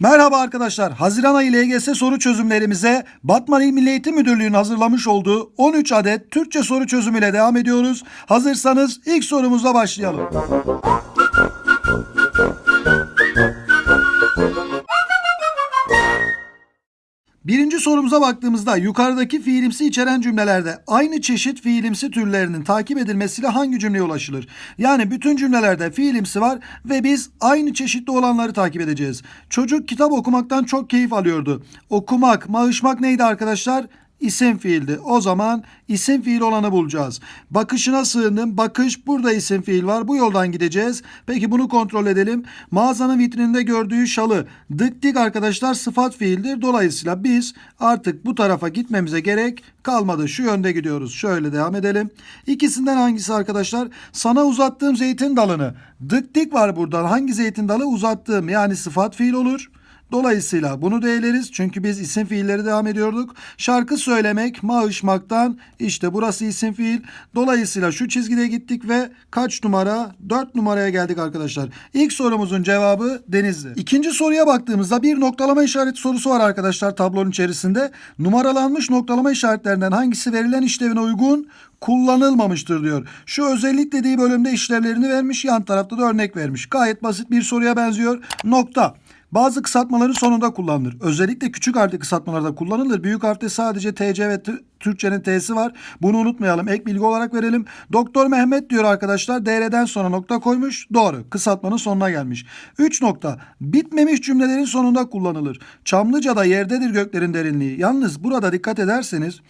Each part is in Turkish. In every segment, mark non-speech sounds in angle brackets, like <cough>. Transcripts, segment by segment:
Merhaba arkadaşlar. Haziran ayı LGS soru çözümlerimize Batman İl Milli Eğitim Müdürlüğü'nün hazırlamış olduğu 13 adet Türkçe soru çözümüyle devam ediyoruz. Hazırsanız ilk sorumuzla başlayalım. Birinci sorumuza baktığımızda yukarıdaki fiilimsi içeren cümlelerde aynı çeşit fiilimsi türlerinin takip edilmesiyle hangi cümleye ulaşılır? Yani bütün cümlelerde fiilimsi var ve biz aynı çeşitli olanları takip edeceğiz. Çocuk kitap okumaktan çok keyif alıyordu. Okumak, mağışmak neydi arkadaşlar? İsim fiildi. O zaman isim fiil olanı bulacağız. Bakışına sığındım. Bakış burada isim fiil var. Bu yoldan gideceğiz. Peki bunu kontrol edelim. Mağazanın vitrininde gördüğü şalı dık dik arkadaşlar sıfat fiildir. Dolayısıyla biz artık bu tarafa gitmemize gerek kalmadı. Şu yönde gidiyoruz. Şöyle devam edelim. İkisinden hangisi arkadaşlar? Sana uzattığım zeytin dalını. Dık dik var buradan. Hangi zeytin dalı uzattığım yani sıfat fiil olur. Dolayısıyla bunu da eleriz çünkü biz isim fiilleri devam ediyorduk. Şarkı söylemek, mağışmaktan işte burası isim fiil. Dolayısıyla şu çizgide gittik ve kaç numara? 4 numaraya geldik arkadaşlar. İlk sorumuzun cevabı Denizli. İkinci soruya baktığımızda bir noktalama işareti sorusu var arkadaşlar tablonun içerisinde. Numaralanmış noktalama işaretlerinden hangisi verilen işlevine uygun kullanılmamıştır diyor. Şu özellik dediği bölümde işlevlerini vermiş yan tarafta da örnek vermiş. Gayet basit bir soruya benziyor. Nokta. Bazı kısaltmaların sonunda kullanılır. Özellikle küçük harfli kısaltmalarda kullanılır. Büyük harfte sadece TC ve Türkçenin T'si var. Bunu unutmayalım. Ek bilgi olarak verelim. Doktor Mehmet diyor arkadaşlar. DR'den sonra nokta koymuş. Doğru. Kısaltmanın sonuna gelmiş. 3 nokta. Bitmemiş cümlelerin sonunda kullanılır. Çamlıca'da yerdedir göklerin derinliği. Yalnız burada dikkat ederseniz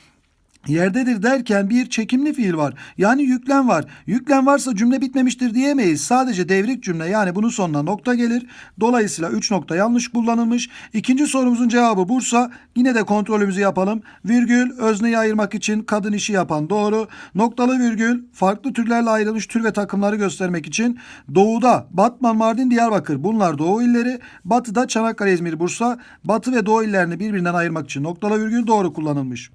Yerdedir derken bir çekimli fiil var. Yani yüklem var. Yüklem varsa cümle bitmemiştir diyemeyiz. Sadece devrik cümle yani bunun sonuna nokta gelir. Dolayısıyla 3 nokta yanlış kullanılmış. İkinci sorumuzun cevabı Bursa. Yine de kontrolümüzü yapalım. Virgül özneyi ayırmak için kadın işi yapan doğru. Noktalı virgül farklı türlerle ayrılmış tür ve takımları göstermek için. Doğuda Batman, Mardin, Diyarbakır bunlar doğu illeri. Batıda Çanakkale, İzmir, Bursa. Batı ve doğu illerini birbirinden ayırmak için noktalı virgül doğru kullanılmış.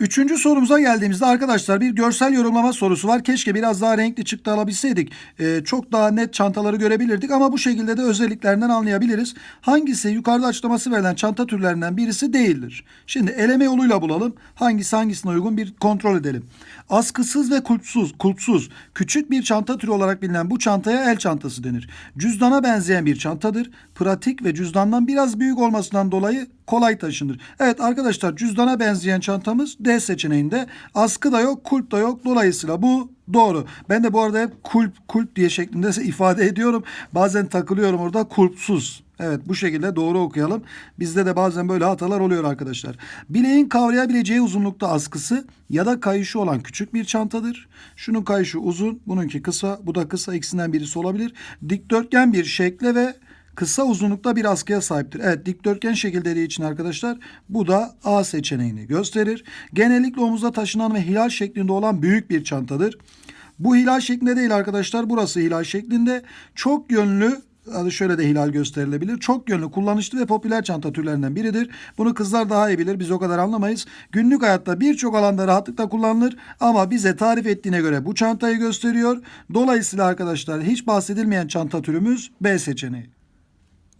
Üçüncü sorumuza geldiğimizde arkadaşlar bir görsel yorumlama sorusu var. Keşke biraz daha renkli çıktı alabilseydik. Ee, çok daha net çantaları görebilirdik ama bu şekilde de özelliklerinden anlayabiliriz. Hangisi yukarıda açıklaması verilen çanta türlerinden birisi değildir. Şimdi eleme yoluyla bulalım. Hangisi hangisine uygun bir kontrol edelim. Askısız ve kulpsuz, kulpsuz küçük bir çanta türü olarak bilinen bu çantaya el çantası denir. Cüzdana benzeyen bir çantadır. Pratik ve cüzdandan biraz büyük olmasından dolayı kolay taşınır. Evet arkadaşlar cüzdana benzeyen çantamız D seçeneğinde. Askı da yok, kulp da yok. Dolayısıyla bu doğru. Ben de bu arada hep kulp, kulp diye şeklinde <laughs> ifade ediyorum. Bazen takılıyorum orada kulpsuz. Evet bu şekilde doğru okuyalım. Bizde de bazen böyle hatalar oluyor arkadaşlar. Bileğin kavrayabileceği uzunlukta askısı ya da kayışı olan küçük bir çantadır. Şunun kayışı uzun, bununki kısa, bu da kısa ikisinden birisi olabilir. Dikdörtgen bir şekle ve kısa uzunlukta bir askıya sahiptir. Evet dikdörtgen şekil dediği için arkadaşlar bu da A seçeneğini gösterir. Genellikle omuzda taşınan ve hilal şeklinde olan büyük bir çantadır. Bu hilal şeklinde değil arkadaşlar. Burası hilal şeklinde. Çok yönlü adı şöyle de hilal gösterilebilir. Çok yönlü, kullanışlı ve popüler çanta türlerinden biridir. Bunu kızlar daha iyi bilir. Biz o kadar anlamayız. Günlük hayatta birçok alanda rahatlıkla kullanılır ama bize tarif ettiğine göre bu çantayı gösteriyor. Dolayısıyla arkadaşlar hiç bahsedilmeyen çanta türümüz B seçeneği.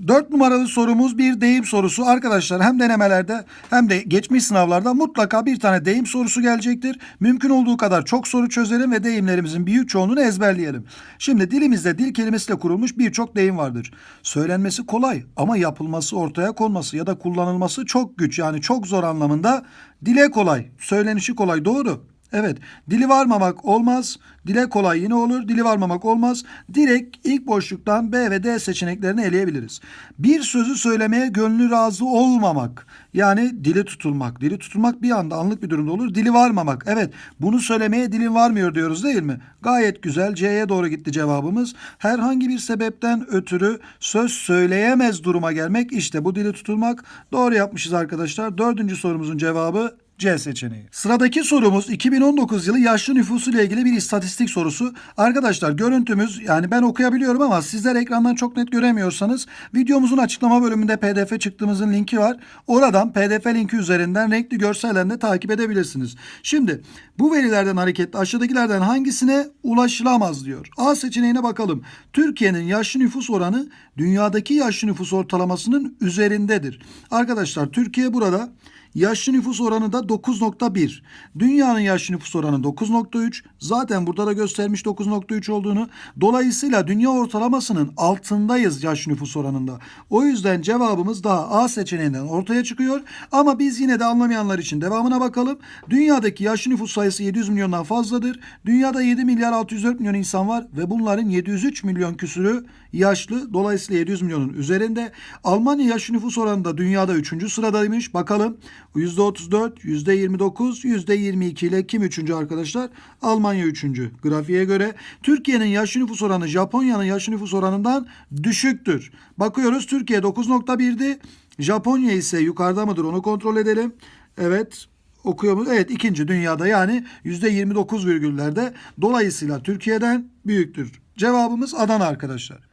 4 numaralı sorumuz bir deyim sorusu. Arkadaşlar hem denemelerde hem de geçmiş sınavlarda mutlaka bir tane deyim sorusu gelecektir. Mümkün olduğu kadar çok soru çözelim ve deyimlerimizin büyük çoğunluğunu ezberleyelim. Şimdi dilimizde dil kelimesiyle kurulmuş birçok deyim vardır. Söylenmesi kolay ama yapılması, ortaya konması ya da kullanılması çok güç yani çok zor anlamında dile kolay, söylenişi kolay doğru. Evet, dili varmamak olmaz. Dile kolay yine olur. Dili varmamak olmaz. Direkt ilk boşluktan B ve D seçeneklerini eleyebiliriz. Bir sözü söylemeye gönlü razı olmamak. Yani dili tutulmak. Dili tutulmak bir anda anlık bir durumda olur. Dili varmamak. Evet, bunu söylemeye dilin varmıyor diyoruz değil mi? Gayet güzel. C'ye doğru gitti cevabımız. Herhangi bir sebepten ötürü söz söyleyemez duruma gelmek. işte bu dili tutulmak. Doğru yapmışız arkadaşlar. Dördüncü sorumuzun cevabı C seçeneği. Sıradaki sorumuz 2019 yılı yaşlı nüfusu ile ilgili bir istatistik sorusu. Arkadaşlar görüntümüz yani ben okuyabiliyorum ama sizler ekrandan çok net göremiyorsanız videomuzun açıklama bölümünde pdf çıktığımızın linki var. Oradan pdf linki üzerinden renkli görsellerle takip edebilirsiniz. Şimdi bu verilerden hareketle aşağıdakilerden hangisine ulaşılamaz diyor. A seçeneğine bakalım. Türkiye'nin yaşlı nüfus oranı dünyadaki yaşlı nüfus ortalamasının üzerindedir. Arkadaşlar Türkiye burada Yaşlı nüfus oranı da 9.1. Dünyanın yaşlı nüfus oranı 9.3. Zaten burada da göstermiş 9.3 olduğunu. Dolayısıyla dünya ortalamasının altındayız yaşlı nüfus oranında. O yüzden cevabımız daha A seçeneğinden ortaya çıkıyor. Ama biz yine de anlamayanlar için devamına bakalım. Dünyadaki yaşlı nüfus sayısı 700 milyondan fazladır. Dünyada 7 milyar 604 milyon insan var ve bunların 703 milyon küsürü yaşlı. Dolayısıyla 700 milyonun üzerinde. Almanya yaşlı nüfus oranında dünyada 3. sıradaymış. Bakalım %34, %29, %22 ile kim 3. arkadaşlar? Almanya 3. Grafiğe göre Türkiye'nin yaşlı nüfus oranı Japonya'nın yaşlı nüfus oranından düşüktür. Bakıyoruz Türkiye 9.1'di. Japonya ise yukarıda mıdır onu kontrol edelim. Evet okuyor mu? Evet ikinci dünyada yani %29 virgüllerde. Dolayısıyla Türkiye'den büyüktür. Cevabımız Adana arkadaşlar.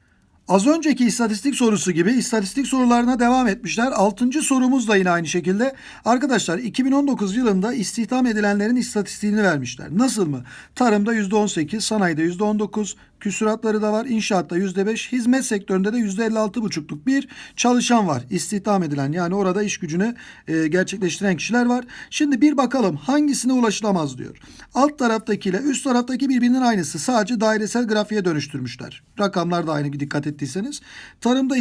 Az önceki istatistik sorusu gibi istatistik sorularına devam etmişler. Altıncı sorumuz da yine aynı şekilde. Arkadaşlar 2019 yılında istihdam edilenlerin istatistiğini vermişler. Nasıl mı? Tarımda %18, sanayide %19, küsuratları da var. İnşaatta %5, hizmet sektöründe de %56,5'luk bir çalışan var. İstihdam edilen yani orada iş gücünü e, gerçekleştiren kişiler var. Şimdi bir bakalım hangisine ulaşılamaz diyor. Alt taraftaki ile üst taraftaki birbirinin aynısı. Sadece dairesel grafiğe dönüştürmüşler. Rakamlar da aynı dikkat ettiyseniz. Tarımda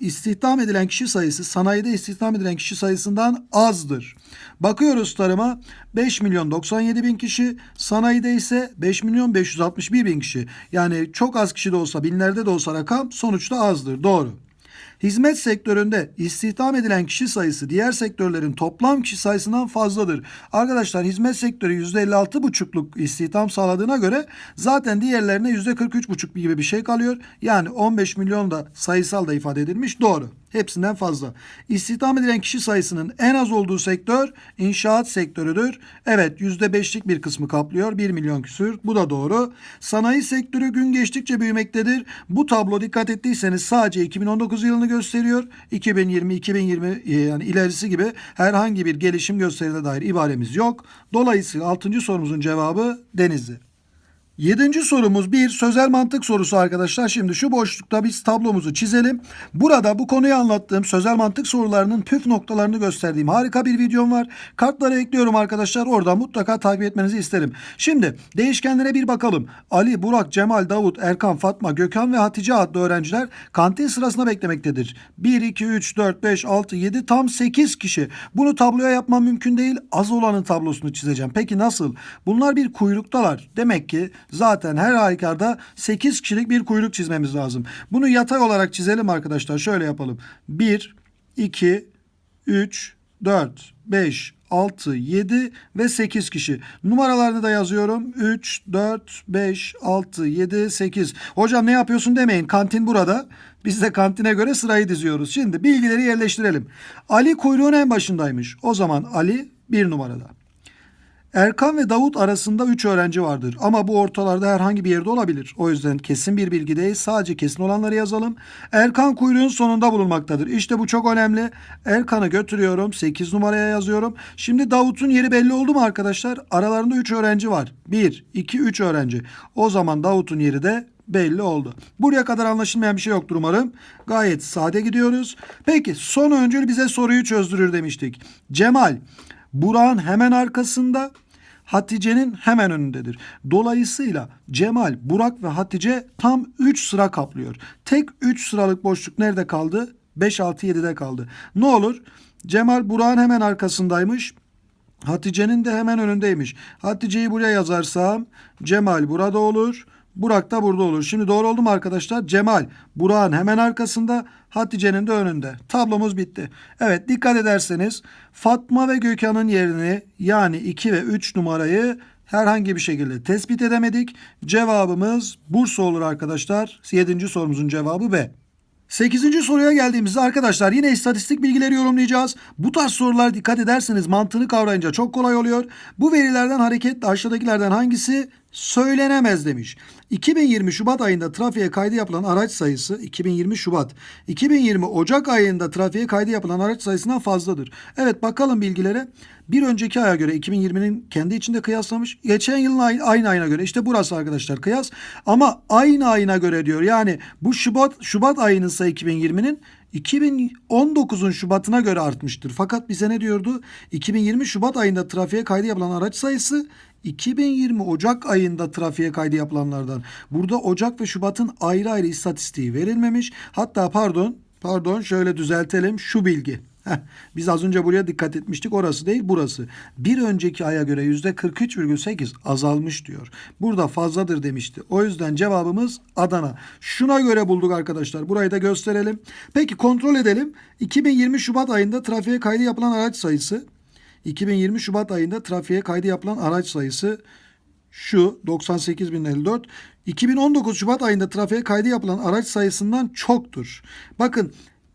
istihdam, edilen kişi sayısı sanayide istihdam edilen kişi sayısından azdır. Bakıyoruz tarıma 5 milyon 97 bin kişi, sanayide ise 5 milyon 561 bin kişi. Yani çok az kişi de olsa binlerde de olsa rakam sonuçta azdır. Doğru. Hizmet sektöründe istihdam edilen kişi sayısı diğer sektörlerin toplam kişi sayısından fazladır. Arkadaşlar hizmet sektörü %56,5'luk istihdam sağladığına göre zaten diğerlerine %43,5 gibi bir şey kalıyor. Yani 15 milyon da sayısal da ifade edilmiş. Doğru. Hepsinden fazla. İstihdam edilen kişi sayısının en az olduğu sektör inşaat sektörüdür. Evet %5'lik bir kısmı kaplıyor. 1 milyon küsür. Bu da doğru. Sanayi sektörü gün geçtikçe büyümektedir. Bu tablo dikkat ettiyseniz sadece 2019 yılını gösteriyor. 2020, 2020 yani ilerisi gibi herhangi bir gelişim gösterine dair ibaremiz yok. Dolayısıyla 6. sorumuzun cevabı Denizli. Yedinci sorumuz bir sözel mantık sorusu arkadaşlar. Şimdi şu boşlukta biz tablomuzu çizelim. Burada bu konuyu anlattığım sözel mantık sorularının püf noktalarını gösterdiğim harika bir videom var. Kartları ekliyorum arkadaşlar. Orada mutlaka takip etmenizi isterim. Şimdi değişkenlere bir bakalım. Ali, Burak, Cemal, Davut, Erkan, Fatma, Gökhan ve Hatice adlı öğrenciler kantin sırasına beklemektedir. 1, 2, 3, 4, 5, 6, 7 tam 8 kişi. Bunu tabloya yapmam mümkün değil. Az olanın tablosunu çizeceğim. Peki nasıl? Bunlar bir kuyruktalar. Demek ki zaten her halükarda 8 kişilik bir kuyruk çizmemiz lazım. Bunu yatay olarak çizelim arkadaşlar. Şöyle yapalım. 1, 2, 3, 4, 5, 6, 7 ve 8 kişi. Numaralarını da yazıyorum. 3, 4, 5, 6, 7, 8. Hocam ne yapıyorsun demeyin. Kantin burada. Biz de kantine göre sırayı diziyoruz. Şimdi bilgileri yerleştirelim. Ali kuyruğun en başındaymış. O zaman Ali bir numarada. Erkan ve Davut arasında 3 öğrenci vardır ama bu ortalarda herhangi bir yerde olabilir. O yüzden kesin bir bilgi değil sadece kesin olanları yazalım. Erkan kuyruğun sonunda bulunmaktadır. İşte bu çok önemli. Erkan'ı götürüyorum 8 numaraya yazıyorum. Şimdi Davut'un yeri belli oldu mu arkadaşlar? Aralarında 3 öğrenci var. 1, 2, 3 öğrenci. O zaman Davut'un yeri de belli oldu. Buraya kadar anlaşılmayan bir şey yoktur umarım. Gayet sade gidiyoruz. Peki son öncül bize soruyu çözdürür demiştik. Cemal Burak'ın hemen arkasında Hatice'nin hemen önündedir. Dolayısıyla Cemal, Burak ve Hatice tam 3 sıra kaplıyor. Tek 3 sıralık boşluk nerede kaldı? 5, 6, 7'de kaldı. Ne olur? Cemal Burak'ın hemen arkasındaymış. Hatice'nin de hemen önündeymiş. Hatice'yi buraya yazarsam Cemal burada olur. Burak da burada olur. Şimdi doğru oldu mu arkadaşlar? Cemal Burak'ın hemen arkasında, Hatice'nin de önünde. Tablomuz bitti. Evet dikkat ederseniz Fatma ve Gökhan'ın yerini yani 2 ve 3 numarayı herhangi bir şekilde tespit edemedik. Cevabımız Bursa olur arkadaşlar. 7. sorumuzun cevabı B. 8. soruya geldiğimizde arkadaşlar yine istatistik bilgileri yorumlayacağız. Bu tarz sorular dikkat ederseniz mantığını kavrayınca çok kolay oluyor. Bu verilerden hareketle aşağıdakilerden hangisi söylenemez demiş. 2020 Şubat ayında trafiğe kaydı yapılan araç sayısı 2020 Şubat, 2020 Ocak ayında trafiğe kaydı yapılan araç sayısından fazladır. Evet bakalım bilgilere. Bir önceki aya göre 2020'nin kendi içinde kıyaslamış. Geçen yılın ay- aynı ayına göre işte burası arkadaşlar kıyas. Ama aynı ayına göre diyor. Yani bu Şubat Şubat ayının ise 2020'nin 2019'un Şubat'ına göre artmıştır. Fakat bize ne diyordu? 2020 Şubat ayında trafiğe kaydı yapılan araç sayısı 2020 Ocak ayında trafiğe kaydı yapılanlardan. Burada Ocak ve Şubat'ın ayrı ayrı istatistiği verilmemiş. Hatta pardon, pardon şöyle düzeltelim şu bilgi. Heh, biz az önce buraya dikkat etmiştik. Orası değil burası. Bir önceki aya göre %43,8 azalmış diyor. Burada fazladır demişti. O yüzden cevabımız Adana. Şuna göre bulduk arkadaşlar. Burayı da gösterelim. Peki kontrol edelim. 2020 Şubat ayında trafiğe kaydı yapılan araç sayısı 2020 Şubat ayında trafiğe kaydı yapılan araç sayısı şu 98.054. 2019 Şubat ayında trafiğe kaydı yapılan araç sayısından çoktur. Bakın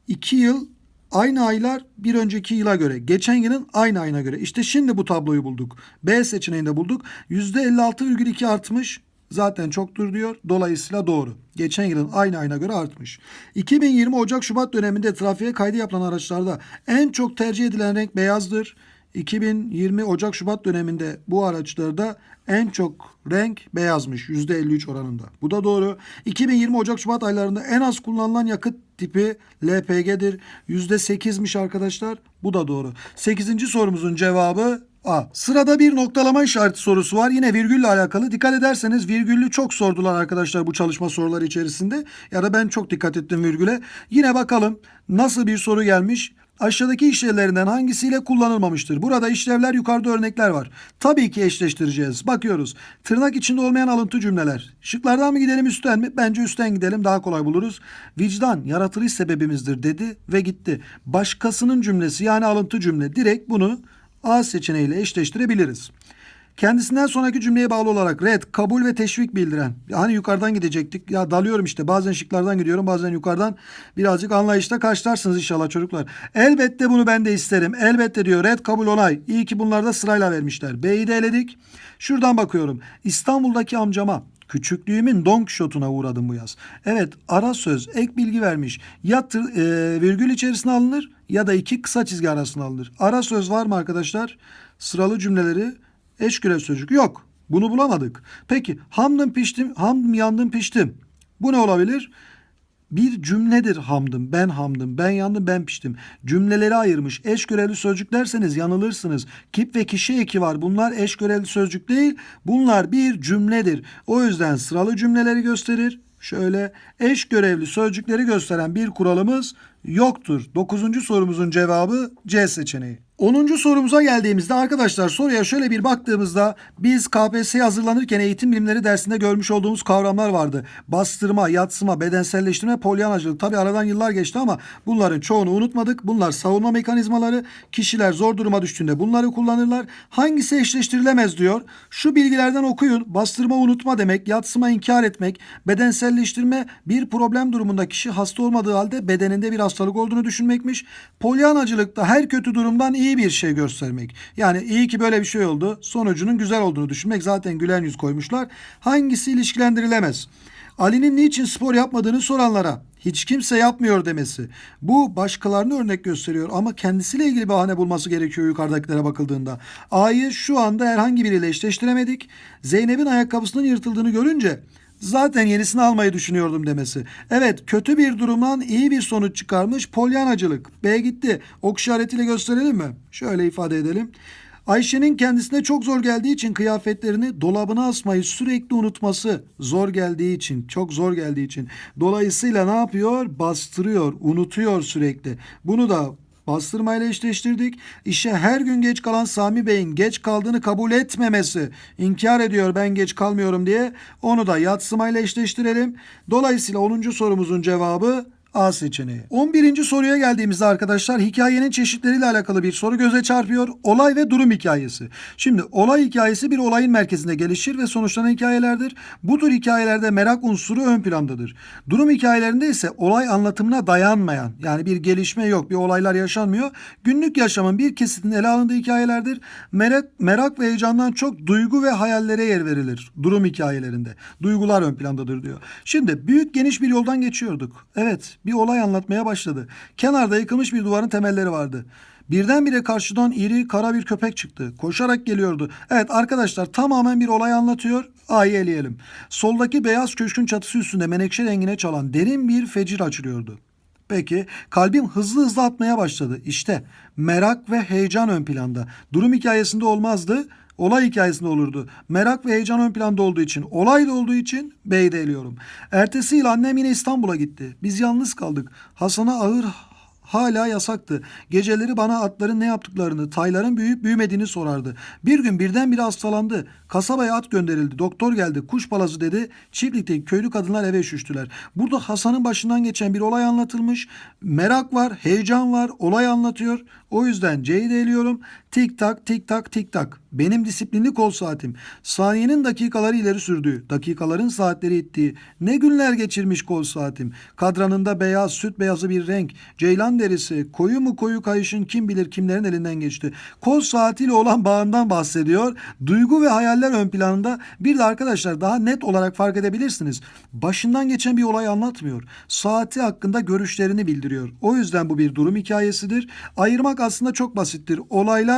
2 yıl aynı aylar bir önceki yıla göre. Geçen yılın aynı ayına göre. İşte şimdi bu tabloyu bulduk. B seçeneğinde bulduk. %56,2 artmış. Zaten çoktur diyor. Dolayısıyla doğru. Geçen yılın aynı ayına göre artmış. 2020 Ocak Şubat döneminde trafiğe kaydı yapılan araçlarda en çok tercih edilen renk beyazdır. 2020 Ocak Şubat döneminde bu araçlarda en çok renk beyazmış %53 oranında. Bu da doğru. 2020 Ocak Şubat aylarında en az kullanılan yakıt tipi LPG'dir. %8'miş arkadaşlar. Bu da doğru. 8. sorumuzun cevabı A. Sırada bir noktalama işareti sorusu var. Yine virgülle alakalı. Dikkat ederseniz virgüllü çok sordular arkadaşlar bu çalışma soruları içerisinde. Ya da ben çok dikkat ettim virgüle. Yine bakalım nasıl bir soru gelmiş. Aşağıdaki işlevlerinden hangisiyle kullanılmamıştır? Burada işlevler yukarıda örnekler var. Tabii ki eşleştireceğiz. Bakıyoruz. Tırnak içinde olmayan alıntı cümleler. Şıklardan mı gidelim üstten mi? Bence üstten gidelim daha kolay buluruz. Vicdan yaratılış sebebimizdir dedi ve gitti. Başkasının cümlesi yani alıntı cümle. Direkt bunu A seçeneğiyle eşleştirebiliriz. Kendisinden sonraki cümleye bağlı olarak red, kabul ve teşvik bildiren. Hani yukarıdan gidecektik. Ya dalıyorum işte. Bazen şıklardan gidiyorum, bazen yukarıdan. Birazcık anlayışla karşılarsınız inşallah çocuklar. Elbette bunu ben de isterim. Elbette diyor. Red, kabul, onay. İyi ki bunlar da sırayla vermişler. B'yi de eledik. Şuradan bakıyorum. İstanbul'daki amcama Küçüklüğümün Don Quixote'una uğradım bu yaz. Evet ara söz ek bilgi vermiş. Ya tır- e, virgül içerisine alınır ya da iki kısa çizgi arasına alınır. Ara söz var mı arkadaşlar? Sıralı cümleleri eş görev sözcük yok. Bunu bulamadık. Peki hamdım piştim, hamdım yandım piştim. Bu ne olabilir? Bir cümledir hamdım, ben hamdım, ben yandım, ben piştim. Cümleleri ayırmış. Eş görevli sözcük derseniz yanılırsınız. Kip ve kişi eki var. Bunlar eş görevli sözcük değil. Bunlar bir cümledir. O yüzden sıralı cümleleri gösterir. Şöyle eş görevli sözcükleri gösteren bir kuralımız yoktur. Dokuzuncu sorumuzun cevabı C seçeneği. 10. sorumuza geldiğimizde arkadaşlar soruya şöyle bir baktığımızda biz KPSS'ye hazırlanırken eğitim bilimleri dersinde görmüş olduğumuz kavramlar vardı. Bastırma, yatsıma, bedenselleştirme, polyanacılık. Tabi aradan yıllar geçti ama bunların çoğunu unutmadık. Bunlar savunma mekanizmaları. Kişiler zor duruma düştüğünde bunları kullanırlar. Hangisi eşleştirilemez diyor. Şu bilgilerden okuyun. Bastırma unutma demek, yatsıma inkar etmek, bedenselleştirme bir problem durumunda kişi hasta olmadığı halde bedeninde bir hastalık olduğunu düşünmekmiş. Polyanacılıkta her kötü durumdan iyi bir şey göstermek. Yani iyi ki böyle bir şey oldu. Sonucunun güzel olduğunu düşünmek. Zaten gülen yüz koymuşlar. Hangisi ilişkilendirilemez? Ali'nin niçin spor yapmadığını soranlara hiç kimse yapmıyor demesi. Bu başkalarını örnek gösteriyor ama kendisiyle ilgili bahane bulması gerekiyor yukarıdakilere bakıldığında. A'yı şu anda herhangi biriyle eşleştiremedik. Zeynep'in ayakkabısının yırtıldığını görünce zaten yenisini almayı düşünüyordum demesi. Evet kötü bir durumdan iyi bir sonuç çıkarmış polyanacılık. B gitti. Ok işaretiyle gösterelim mi? Şöyle ifade edelim. Ayşe'nin kendisine çok zor geldiği için kıyafetlerini dolabına asmayı sürekli unutması zor geldiği için, çok zor geldiği için. Dolayısıyla ne yapıyor? Bastırıyor, unutuyor sürekli. Bunu da bastırmayla eşleştirdik. İşe her gün geç kalan Sami Bey'in geç kaldığını kabul etmemesi, inkar ediyor ben geç kalmıyorum diye onu da yatsımayla eşleştirelim. Dolayısıyla 10. sorumuzun cevabı A seçeneği. 11. soruya geldiğimizde arkadaşlar hikayenin çeşitleriyle alakalı bir soru göze çarpıyor. Olay ve durum hikayesi. Şimdi olay hikayesi bir olayın merkezinde gelişir ve sonuçlanan hikayelerdir. Bu tür hikayelerde merak unsuru ön plandadır. Durum hikayelerinde ise olay anlatımına dayanmayan yani bir gelişme yok, bir olaylar yaşanmıyor. Günlük yaşamın bir kesitinin ele alındığı hikayelerdir. Merak, merak ve heyecandan çok duygu ve hayallere yer verilir durum hikayelerinde. Duygular ön plandadır diyor. Şimdi büyük geniş bir yoldan geçiyorduk. Evet bir olay anlatmaya başladı. Kenarda yıkılmış bir duvarın temelleri vardı. Birdenbire karşıdan iri kara bir köpek çıktı. Koşarak geliyordu. Evet arkadaşlar tamamen bir olay anlatıyor. A'yı eleyelim. Soldaki beyaz köşkün çatısı üstünde menekşe rengine çalan derin bir fecir açılıyordu. Peki kalbim hızlı hızlı atmaya başladı. İşte merak ve heyecan ön planda. Durum hikayesinde olmazdı. Olay hikayesinde olurdu. Merak ve heyecan ön planda olduğu için, olay da olduğu için B'yi de eliyorum. Ertesi yıl annem yine İstanbul'a gitti. Biz yalnız kaldık. Hasan'a ağır hala yasaktı. Geceleri bana atların ne yaptıklarını, tayların büyüyüp büyümediğini sorardı. Bir gün birdenbire hastalandı. Kasabaya at gönderildi. Doktor geldi. Kuş palazı dedi. Çiftlikteki köylü kadınlar eve üşüştüler. Burada Hasan'ın başından geçen bir olay anlatılmış. Merak var, heyecan var, olay anlatıyor. O yüzden C'yi de eliyorum. Tik tak tik tak tik tak. Benim disiplinli kol saatim. Saniyenin dakikaları ileri sürdüğü, dakikaların saatleri ittiği. Ne günler geçirmiş kol saatim. Kadranında beyaz, süt beyazı bir renk. Ceylan derisi, koyu mu koyu kayışın kim bilir kimlerin elinden geçti. Kol saatiyle olan bağından bahsediyor. Duygu ve hayaller ön planında. Bir de arkadaşlar daha net olarak fark edebilirsiniz. Başından geçen bir olay anlatmıyor. Saati hakkında görüşlerini bildiriyor. O yüzden bu bir durum hikayesidir. Ayırmak aslında çok basittir.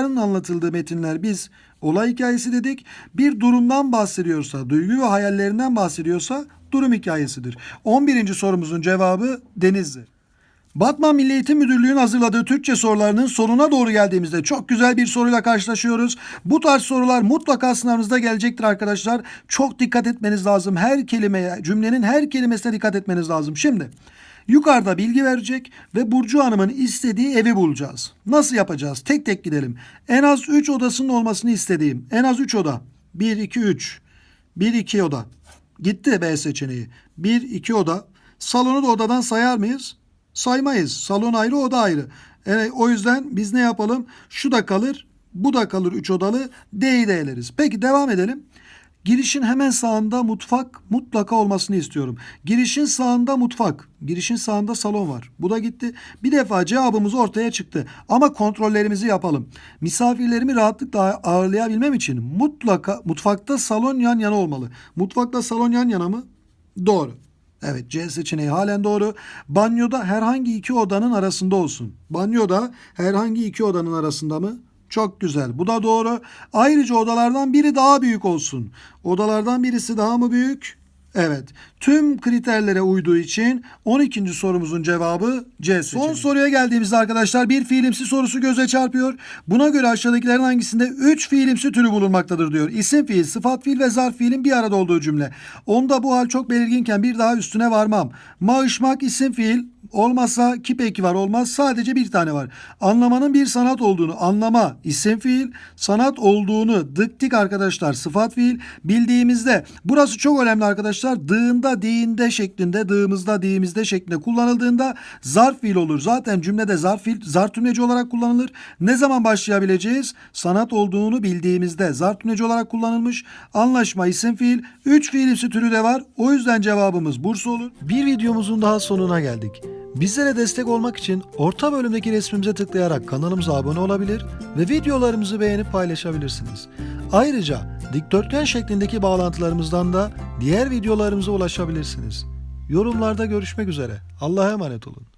Olayların anlatıldığı metinler biz olay hikayesi dedik. Bir durumdan bahsediyorsa, duygu ve hayallerinden bahsediyorsa durum hikayesidir. 11. sorumuzun cevabı Denizli. Batman Milli Eğitim Müdürlüğü'nün hazırladığı Türkçe sorularının sonuna doğru geldiğimizde çok güzel bir soruyla karşılaşıyoruz. Bu tarz sorular mutlaka sınavınızda gelecektir arkadaşlar. Çok dikkat etmeniz lazım. Her kelimeye, cümlenin her kelimesine dikkat etmeniz lazım. Şimdi yukarıda bilgi verecek ve Burcu Hanım'ın istediği evi bulacağız. Nasıl yapacağız? Tek tek gidelim. En az 3 odasının olmasını istediğim. En az 3 oda. 1, 2, 3. 1, 2 oda. Gitti B seçeneği. 1, 2 oda. Salonu da odadan sayar mıyız? saymayız. Salon ayrı, oda ayrı. Yani o yüzden biz ne yapalım? Şu da kalır, bu da kalır 3 odalı. D'yi de eleriz. Peki devam edelim. Girişin hemen sağında mutfak mutlaka olmasını istiyorum. Girişin sağında mutfak, girişin sağında salon var. Bu da gitti. Bir defa cevabımız ortaya çıktı. Ama kontrollerimizi yapalım. Misafirlerimi rahatlıkla ağırlayabilmem için mutlaka mutfakta salon yan yana olmalı. Mutfakta salon yan yana mı? Doğru. Evet C seçeneği halen doğru. Banyoda herhangi iki odanın arasında olsun. Banyoda herhangi iki odanın arasında mı? Çok güzel. Bu da doğru. Ayrıca odalardan biri daha büyük olsun. Odalardan birisi daha mı büyük? Evet. Tüm kriterlere uyduğu için 12. sorumuzun cevabı C seçeneği. Son soruya geldiğimizde arkadaşlar bir fiilimsi sorusu göze çarpıyor. Buna göre aşağıdakilerin hangisinde 3 fiilimsi türü bulunmaktadır diyor. İsim fiil, sıfat fiil ve zarf fiilin bir arada olduğu cümle. Onda bu hal çok belirginken bir daha üstüne varmam. Maaşmak isim fiil, Olmazsa ki peki var olmaz sadece bir tane var. Anlamanın bir sanat olduğunu anlama isim fiil sanat olduğunu dık dik arkadaşlar sıfat fiil bildiğimizde burası çok önemli arkadaşlar dığında diğinde şeklinde dığımızda diğimizde şeklinde kullanıldığında zarf fiil olur. Zaten cümlede zarf fiil zar tümleci olarak kullanılır. Ne zaman başlayabileceğiz? Sanat olduğunu bildiğimizde zar tümleci olarak kullanılmış. Anlaşma isim fiil 3 fiilimsi türü de var. O yüzden cevabımız Bursa olur. Bir videomuzun daha sonuna geldik. Bizlere destek olmak için orta bölümdeki resmimize tıklayarak kanalımıza abone olabilir ve videolarımızı beğenip paylaşabilirsiniz. Ayrıca dikdörtgen şeklindeki bağlantılarımızdan da diğer videolarımıza ulaşabilirsiniz. Yorumlarda görüşmek üzere. Allah'a emanet olun.